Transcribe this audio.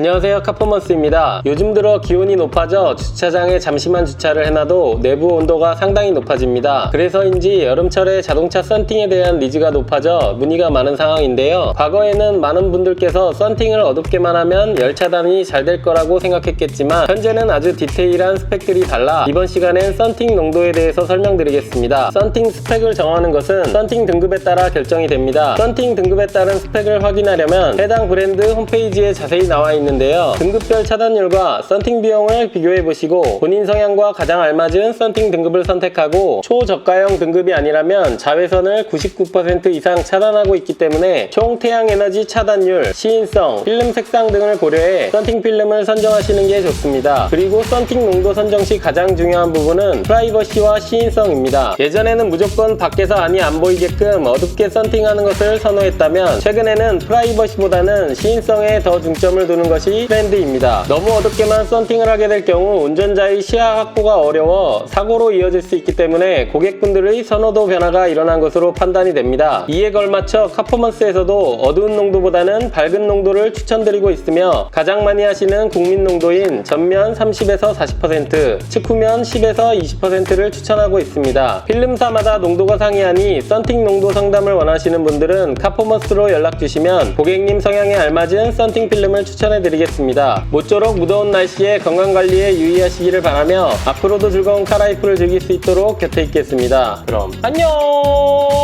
안녕하세요 카퍼먼스입니다. 요즘 들어 기온이 높아져 주차장에 잠시만 주차를 해놔도 내부 온도가 상당히 높아집니다. 그래서인지 여름철에 자동차 썬팅에 대한 니즈가 높아져 문의가 많은 상황인데요. 과거에는 많은 분들께서 썬팅을 어둡게만 하면 열 차단이 잘 될 거라고 생각했겠지만 현재는 아주 디테일한 스펙들이 달라 이번 시간엔 썬팅 농도에 대해서 설명드리겠습니다. 썬팅 스펙을 정하는 것은 썬팅 등급에 따라 결정이 됩니다. 썬팅 등급에 따른 스펙을 확인하려면 해당 브랜드 홈페이지에 자세히 나와 있는 데요. 등급별 차단율과 썬팅 비용을 비교해 보시고 본인 성향과 가장 알맞은 썬팅 등급을 선택하고 초저가형 등급이 아니라면 자외선을 99% 이상 차단하고 있기 때문에 총 태양 에너지 차단율, 시인성, 필름 색상 등을 고려해 썬팅 필름을 선정하시는 게 좋습니다. 그리고 썬팅 농도 선정 시 가장 중요한 부분은 프라이버시와 시인성입니다. 예전에는 무조건 밖에서 안이 안 보이게끔 어둡게 썬팅하는 것을 선호했다면 최근에는 프라이버시보다는 시인성에 더 중점을 두는 것이 트렌드입니다. 너무 어둡게만 썬팅을 하게 될 경우 운전자의 시야 확보가 어려워 사고로 이어질 수 있기 때문에 고객분들의 선호도 변화가 일어난 것으로 판단이 됩니다. 이에 걸맞춰 카퍼먼스에서도 어두운 농도보다는 밝은 농도를 추천드리고 있으며 가장 많이 하시는 국민 농도인 전면 30에서 40%, 측후면 10에서 20%를 추천하고 있습니다. 필름사마다 농도가 상이하니 썬팅 농도 상담을 원하시는 분들은 카퍼먼스로 연락 주시면 고객님 성향에 알맞은 썬팅 필름을 추천해 드리겠습니다. 모쪼록 무더운 날씨에 건강 관리에 유의하시기를 바라며 앞으로도 즐거운 카라이프를 즐길 수 있도록 곁에 있겠습니다. 그럼 안녕!